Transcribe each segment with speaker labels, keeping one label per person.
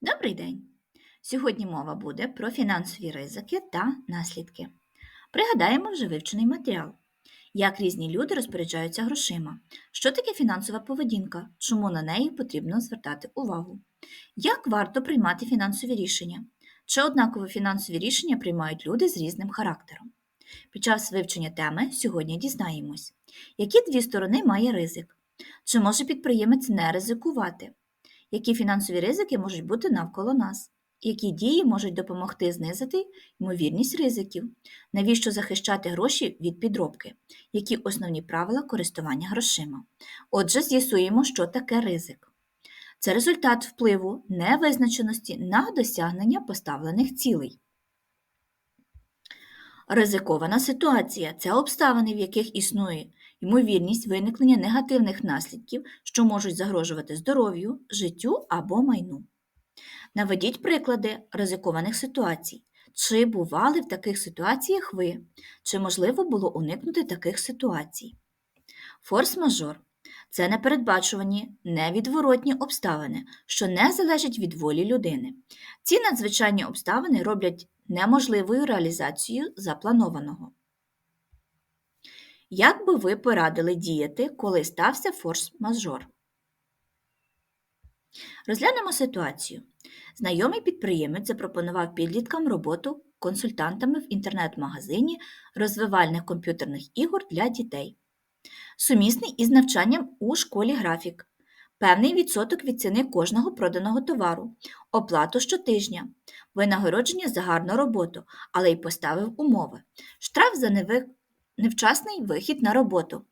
Speaker 1: Добрий день! Сьогодні мова буде про фінансові ризики та наслідки. Пригадаємо вже вивчений матеріал. Як різні люди розпоряджаються грошима, що таке фінансова поведінка, чому на неї потрібно звертати увагу, як варто приймати фінансові рішення, чи однаково фінансові рішення приймають люди з різним характером. Під час вивчення теми сьогодні дізнаємось, які дві сторони має ризик, чи може підприємець не ризикувати, які фінансові ризики можуть бути навколо нас, які дії можуть допомогти знизити ймовірність ризиків, навіщо захищати гроші від підробки, які основні правила користування грошима. Отже, з'ясуємо, що таке ризик. Це результат впливу невизначеності на досягнення поставлених цілей. Ризикована ситуація це обставини, в яких існує ймовірність виникнення негативних наслідків, що можуть загрожувати здоров'ю, життю або майну. Наведіть приклади ризикованих ситуацій. Чи бували в таких ситуаціях ви? Чи можливо було уникнути таких ситуацій? Форс-мажор це непередбачувані, невідворотні обставини, що не залежать від волі людини. Ці надзвичайні обставини роблять неможливою реалізацію запланованого. Як би ви порадили діяти, коли стався форс-мажор? Розглянемо ситуацію. Знайомий підприємець запропонував підліткам роботу консультантами в інтернет-магазині розвивальних комп'ютерних ігор для дітей. Сумісний із навчанням у школі графік, певний відсоток від ціни кожного проданого товару, оплату щотижня, винагородження за гарну роботу, але й поставив умови, штраф за неви- невчасний вихід на роботу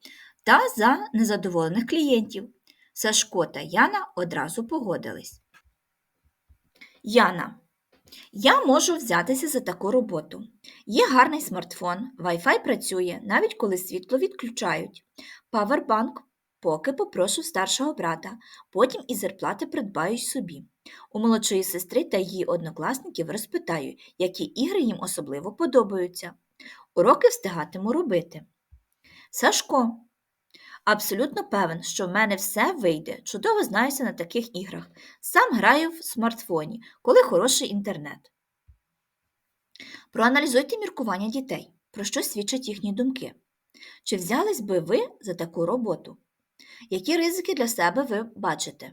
Speaker 1: та за незадоволених клієнтів. Сашко та Яна одразу погодились. Яна. Я можу взятися за таку роботу. Є гарний смартфон, Wi-Fi працює, навіть коли світло відключають. Павербанк поки попрошу старшого брата, потім із зарплати придбаю собі. У молодшої сестри та її однокласників розпитаю, які ігри їм особливо подобаються. Уроки встигатиму робити. Сашко. Абсолютно певен, що в мене все вийде. Чудово знаюся на таких іграх. Сам граю в смартфоні, коли хороший інтернет. Проаналізуйте міркування дітей, про що свідчать їхні думки. Чи взялись би ви за таку роботу? Які ризики для себе ви бачите?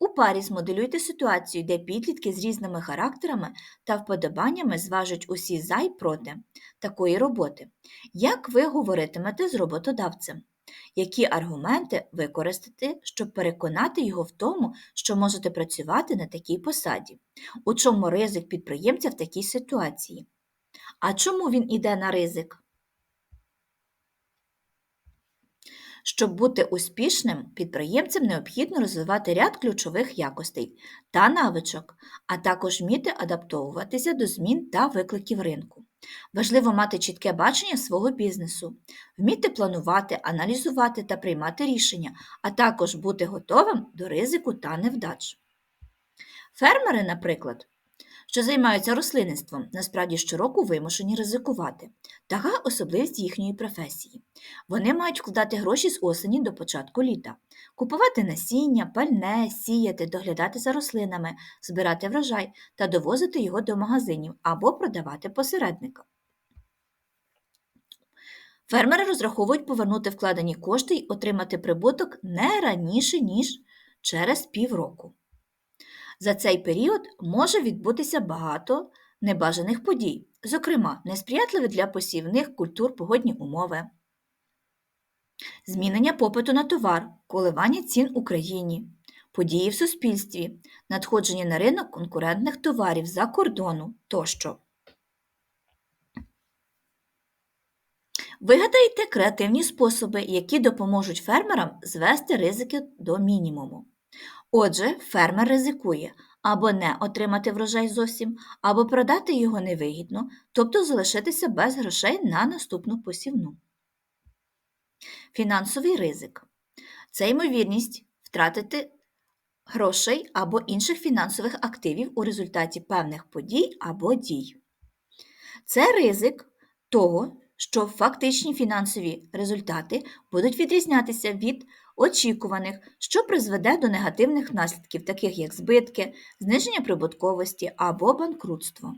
Speaker 1: У парі змоделюйте ситуацію, де підлітки з різними характерами та вподобаннями зважать усі за й проти такої роботи. Як ви говоритимете з роботодавцем? Які аргументи використати, щоб переконати його в тому, що можете працювати на такій посаді? У чому ризик підприємця в такій ситуації? А чому він іде на ризик? Щоб бути успішним, підприємцям необхідно розвивати ряд ключових якостей та навичок, а також вміти адаптовуватися до змін та викликів ринку. Важливо мати чітке бачення свого бізнесу, вміти планувати, аналізувати та приймати рішення, а також бути готовим до ризику та невдач. Фермери, наприклад, що займаються рослинництвом, насправді щороку вимушені ризикувати. Така особливість їхньої професії. Вони мають вкладати гроші з осені до початку літа, купувати насіння, пальне, сіяти, доглядати за рослинами, збирати врожай та довозити його до магазинів або продавати посередникам. Фермери розраховують повернути вкладені кошти й отримати прибуток не раніше, ніж через півроку. За цей період може відбутися багато небажаних подій, зокрема, несприятливі для посівних культур погодні умови, змінення попиту на товар, коливання цін у країні, події в суспільстві, надходження на ринок конкурентних товарів за кордону тощо. Вигадайте креативні способи, які допоможуть фермерам звести ризики до мінімуму. Отже, фермер ризикує або не отримати врожай зовсім, або продати його невигідно, тобто залишитися без грошей на наступну посівну. Фінансовий ризик це ймовірність втратити грошей або інших фінансових активів у результаті певних подій або дій. Це ризик того, що фактичні фінансові результати будуть відрізнятися від очікуваних, що призведе до негативних наслідків, таких як збитки, зниження прибутковості або банкрутство.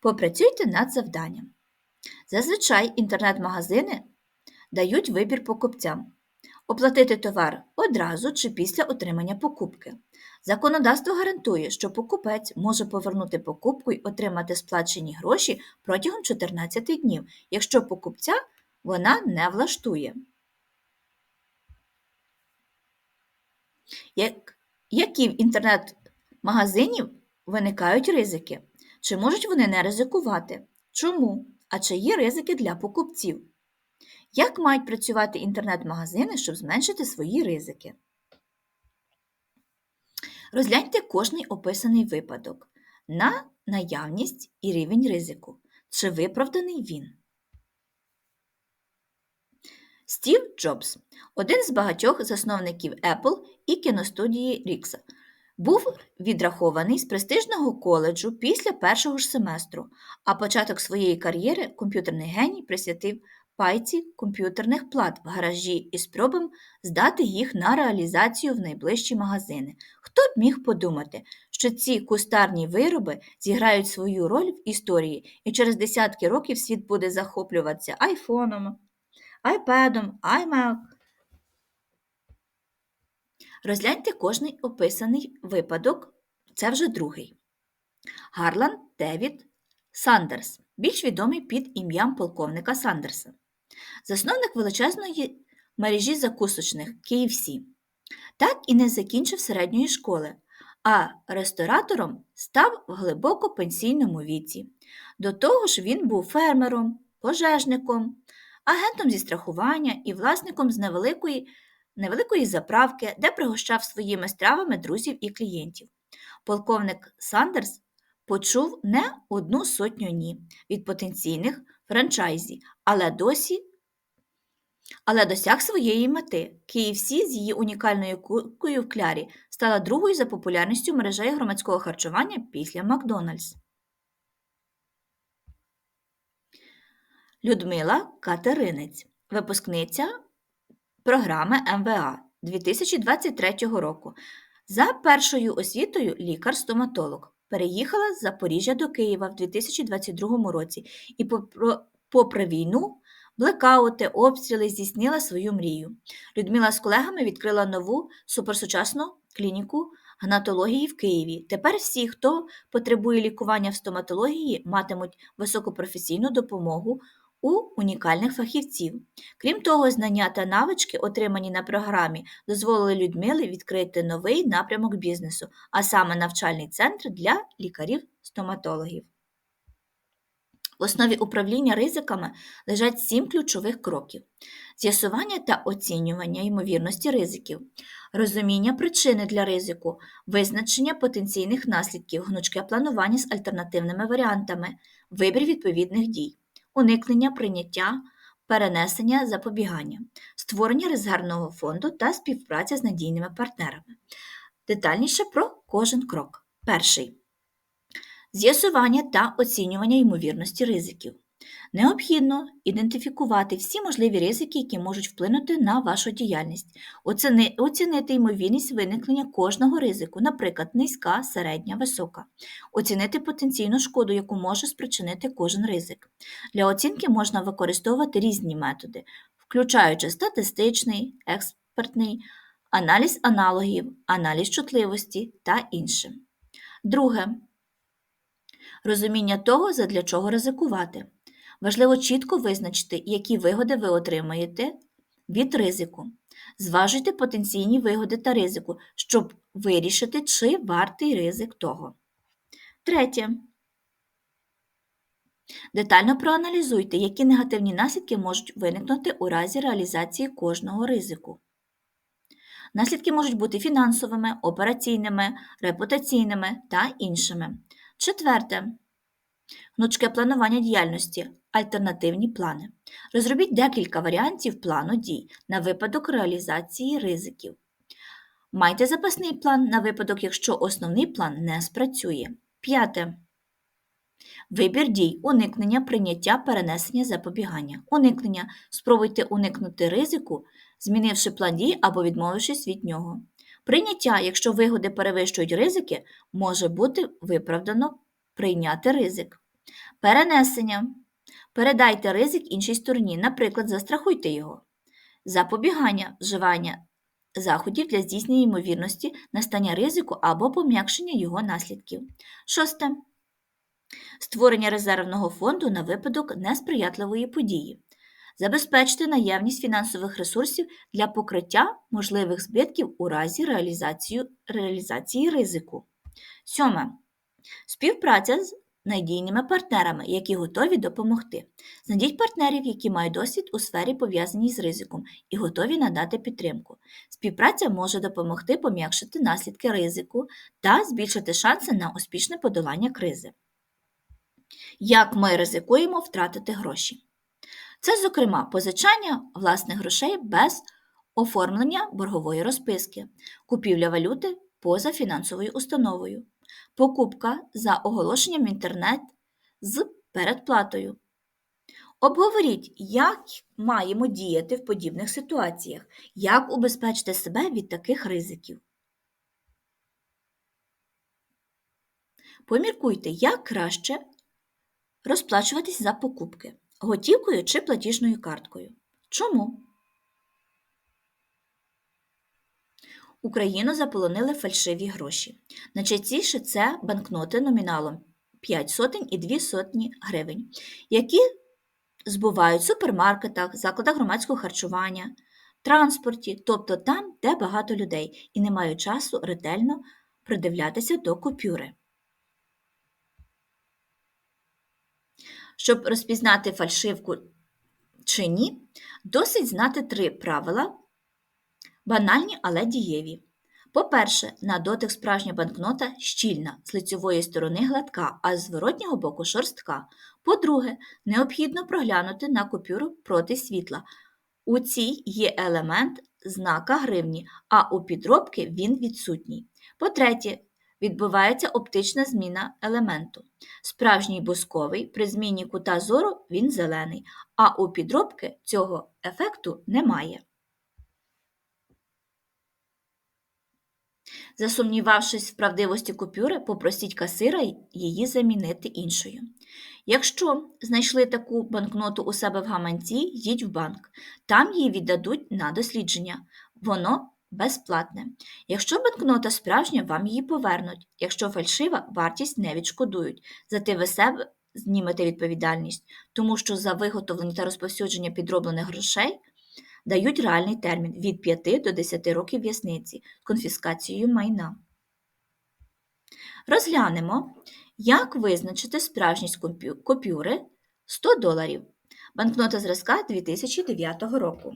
Speaker 1: Попрацюйте над завданням. Зазвичай інтернет-магазини дають вибір покупцям оплатити товар одразу чи після отримання покупки. Законодавство гарантує, що покупець може повернути покупку й отримати сплачені гроші протягом 14 днів, якщо покупця вона не влаштує. Як, які в інтернет-магазинів виникають ризики? Чи можуть вони не ризикувати? Чому? А чи є ризики для покупців? Як мають працювати інтернет-магазини, щоб зменшити свої ризики? Розгляньте кожний описаний випадок на наявність і рівень ризику. Чи виправданий він? Стів Джобс, один з багатьох засновників Apple і кіностудії Рікса, був відрахований з престижного коледжу після першого ж семестру, а початок своєї кар'єри комп'ютерний геній присвятив пайці комп'ютерних плат в гаражі і спробам здати їх на реалізацію в найближчі магазини. Хто б міг подумати, що ці кустарні вироби зіграють свою роль в історії, і через десятки років світ буде захоплюватися айфоном, айпедом, iMac. Розгляньте кожний описаний випадок, це вже другий. Гарланд Девід Сандерс, більш відомий під ім'ям полковника Сандерса засновник величезної мережі закусочних KFC. Так і не закінчив середньої школи, а ресторатором став в глибоко пенсійному віці. До того ж, він був фермером, пожежником, агентом зі страхування і власником з невеликої, невеликої заправки, де пригощав своїми стравами друзів і клієнтів. Полковник Сандерс почув не одну сотню ні від потенційних франчайзі, але досі але досяг своєї мети. KFC з її унікальною куркою в клярі стала другою за популярністю мережею громадського харчування після Макдональдс. Людмила Катеринець, випускниця програми МВА 2023 року. За першою освітою лікар-стоматолог. Переїхала з Запоріжжя до Києва в 2022 році і, попри війну, блекаути, обстріли здійснила свою мрію. Людмила з колегами відкрила нову суперсучасну клініку гнатології в Києві. Тепер всі, хто потребує лікування в стоматології, матимуть високопрофесійну допомогу у унікальних фахівців. Крім того, знання та навички, отримані на програмі, дозволили Людмилі відкрити новий напрямок бізнесу, а саме навчальний центр для лікарів-стоматологів. В основі управління ризиками лежать сім ключових кроків: з'ясування та оцінювання ймовірності ризиків, розуміння причини для ризику, визначення потенційних наслідків, гнучке планування з альтернативними варіантами, вибір відповідних дій, уникнення прийняття, перенесення запобігання, створення резервного фонду та співпраця з надійними партнерами. Детальніше про кожен крок. Перший з'ясування та оцінювання ймовірності ризиків. Необхідно ідентифікувати всі можливі ризики, які можуть вплинути на вашу діяльність, оцінити ймовірність виникнення кожного ризику, наприклад, низька, середня, висока, оцінити потенційну шкоду, яку може спричинити кожен ризик. Для оцінки можна використовувати різні методи, включаючи статистичний, експертний, аналіз аналогів, аналіз чутливості та інше. Друге розуміння того, задля чого ризикувати. Важливо чітко визначити, які вигоди ви отримаєте від ризику. Зважуйте потенційні вигоди та ризику, щоб вирішити, чи вартий ризик того. Третє. Детально проаналізуйте, які негативні наслідки можуть виникнути у разі реалізації кожного ризику. Наслідки можуть бути фінансовими, операційними, репутаційними та іншими. Четверте. Гнучке планування діяльності. Альтернативні плани. Розробіть декілька варіантів плану дій на випадок реалізації ризиків. Майте запасний план на випадок, якщо основний план не спрацює. П'яте. Вибір дій, уникнення, прийняття, перенесення, запобігання. Уникнення. Спробуйте уникнути ризику, змінивши план дій або відмовившись від нього. Прийняття, якщо вигоди перевищують ризики, може бути виправдано прийняти ризик. Перенесення. Передайте ризик іншій стороні, наприклад, застрахуйте його. Запобігання вживання заходів для здійснення ймовірності настання ризику або пом'якшення його наслідків. Шосте. Створення резервного фонду на випадок несприятливої події. Забезпечте наявність фінансових ресурсів для покриття можливих збитків у разі реалізації, реалізації ризику. Сьоме. Співпраця з надійними партнерами, які готові допомогти. Знайдіть партнерів, які мають досвід у сфері пов'язаній з ризиком і готові надати підтримку. Співпраця може допомогти пом'якшити наслідки ризику та збільшити шанси на успішне подолання кризи. Як ми ризикуємо втратити гроші? Це, зокрема, позичання власних грошей без оформлення боргової розписки, купівля валюти поза фінансовою установою, покупка за оголошенням в інтернет з передплатою. Обговоріть, як маємо діяти в подібних ситуаціях, як убезпечити себе від таких ризиків. Поміркуйте, як краще розплачуватись за покупки готівкою чи платіжною карткою. Чому? Україну заполонили фальшиві гроші. Найчастіше це банкноти номіналом 5 сотень і 2 сотні гривень, які збувають в супермаркетах, закладах громадського харчування, транспорті, тобто там, де багато людей, і не мають часу ретельно придивлятися до купюри. Щоб розпізнати фальшивку чи ні, досить знати три правила, банальні, але дієві. По-перше, на дотик справжня банкнота щільна, з лицьової сторони гладка, а з зворотнього боку шорстка. По-друге, необхідно проглянути на купюру проти світла. У цій є елемент знака гривні, а у підробки він відсутній. По-третє, відбувається оптична зміна елементу. Справжній бусковий при зміні кута зору він зелений, а у підробки цього ефекту немає. Засумнівавшись в правдивості купюри, попросіть касира її замінити іншою. Якщо знайшли таку банкноту у себе в гаманці, йдіть в банк. Там її віддадуть на дослідження. Воно безплатне. Якщо банкнота справжня, вам її повернуть. Якщо фальшива, вартість не відшкодують. Зате ви себе знімете відповідальність, тому що за виготовлення та розповсюдження підроблених грошей дають реальний термін від 5 до 10 років в'язниці конфіскацією майна. Розглянемо, як визначити справжність купюри 100 доларів. Банкнота зразка 2009 року.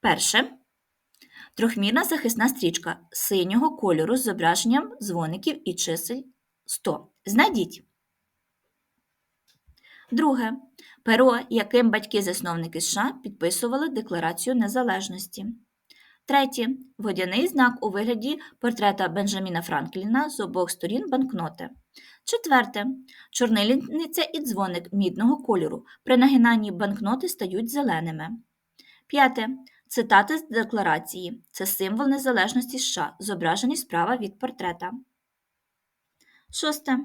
Speaker 1: Перше. Трьохмірна захисна стрічка синього кольору з зображенням дзвоників і чисел 100. Знайдіть. Друге. Перо, яким батьки-засновники США підписували Декларацію Незалежності. Третє. Водяний знак у вигляді портрета Бенджаміна Франкліна з обох сторін банкноти. Четверте. Чорнильниця і дзвоник мідного кольору. При нагинанні банкноти стають зеленими. П'яте. Цитати з декларації це символ незалежності США, зображений справа від портрета. Шосте.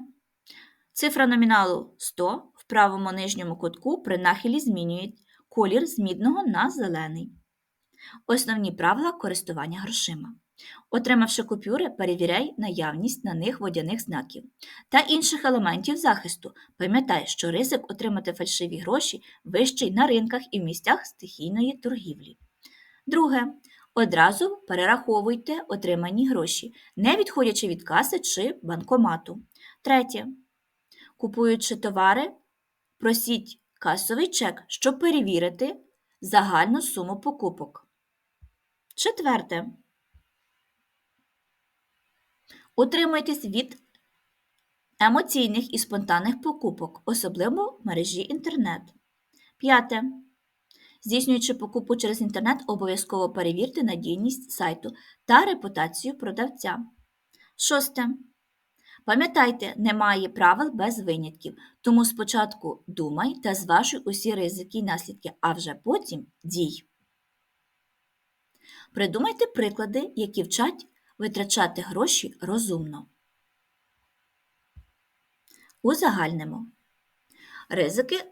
Speaker 1: Цифра номіналу 100 в правому нижньому кутку при нахилі змінює колір з мідного на зелений. Основні правила користування грошима. Отримавши купюри, перевіряй наявність на них водяних знаків та інших елементів захисту. Пам'ятай, що ризик отримати фальшиві гроші вищий на ринках і в місцях стихійної торгівлі. Друге. Одразу перераховуйте отримані гроші, не відходячи від каси чи банкомату. Третє. Купуючи товари, просіть касовий чек, щоб перевірити загальну суму покупок. Четверте. Утримуйтесь від емоційних і спонтанних покупок, особливо в мережі інтернет. П'яте. Здійснюючи покупку через інтернет, обов'язково перевірте надійність сайту та репутацію продавця. Шосте. Пам'ятайте, немає правил без винятків, тому спочатку думай та зважуй усі ризики й наслідки, а вже потім дій. Придумайте приклади, які вчать витрачати гроші розумно. Узагальнимо. Ризики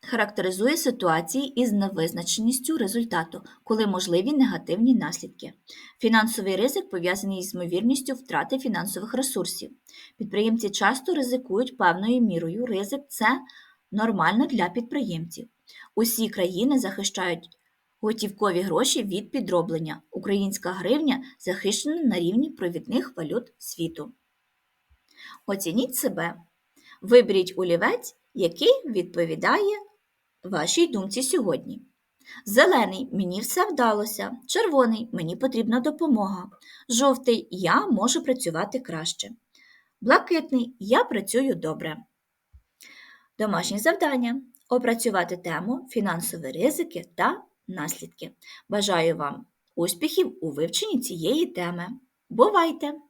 Speaker 1: характеризує ситуації із невизначеністю результату, коли можливі негативні наслідки. Фінансовий ризик пов'язаний з ймовірністю втрати фінансових ресурсів. Підприємці часто ризикують певною мірою. Ризик це нормально для підприємців. Усі країни захищають готівкові гроші від підроблення. Українська гривня захищена на рівні провідних валют світу. Оцініть себе. Виберіть олівець, який відповідає вашій думці сьогодні. Зелений мені все вдалося. Червоний мені потрібна допомога. Жовтий я можу працювати краще. Блакитний я працюю добре. Домашнє завдання опрацювати тему фінансові ризики та наслідки. Бажаю вам успіхів у вивченні цієї теми. Бувайте!